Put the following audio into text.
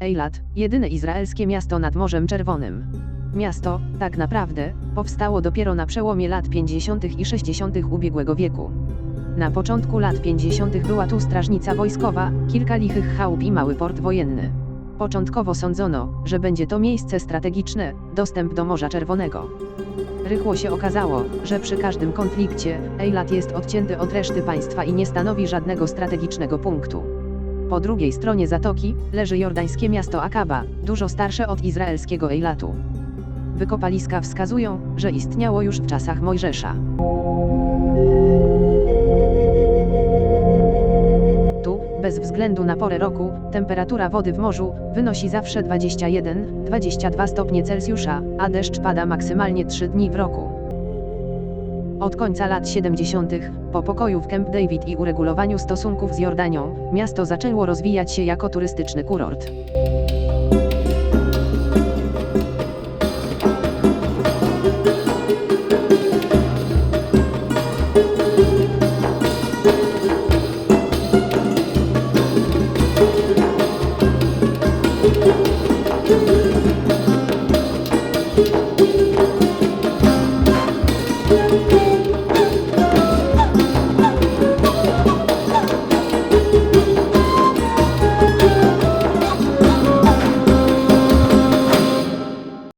Eilat, jedyne izraelskie miasto nad Morzem Czerwonym. Miasto, tak naprawdę, powstało dopiero na przełomie lat 50. i 60. ubiegłego wieku. Na początku lat 50. była tu strażnica wojskowa, kilka lichych chałup i mały port wojenny. Początkowo sądzono, że będzie to miejsce strategiczne, dostęp do Morza Czerwonego. Rychło się okazało, że przy każdym konflikcie, Eilat jest odcięty od reszty państwa i nie stanowi żadnego strategicznego punktu. Po drugiej stronie zatoki leży jordańskie miasto Akaba, dużo starsze od izraelskiego Eilatu. Wykopaliska wskazują, że istniało już w czasach Mojżesza. Tu, bez względu na porę roku, temperatura wody w morzu wynosi zawsze 21-22 stopnie Celsjusza, a deszcz pada maksymalnie 3 dni w roku. Od końca lat 70., po pokoju w Camp David i uregulowaniu stosunków z Jordanią, miasto zaczęło rozwijać się jako turystyczny kurort.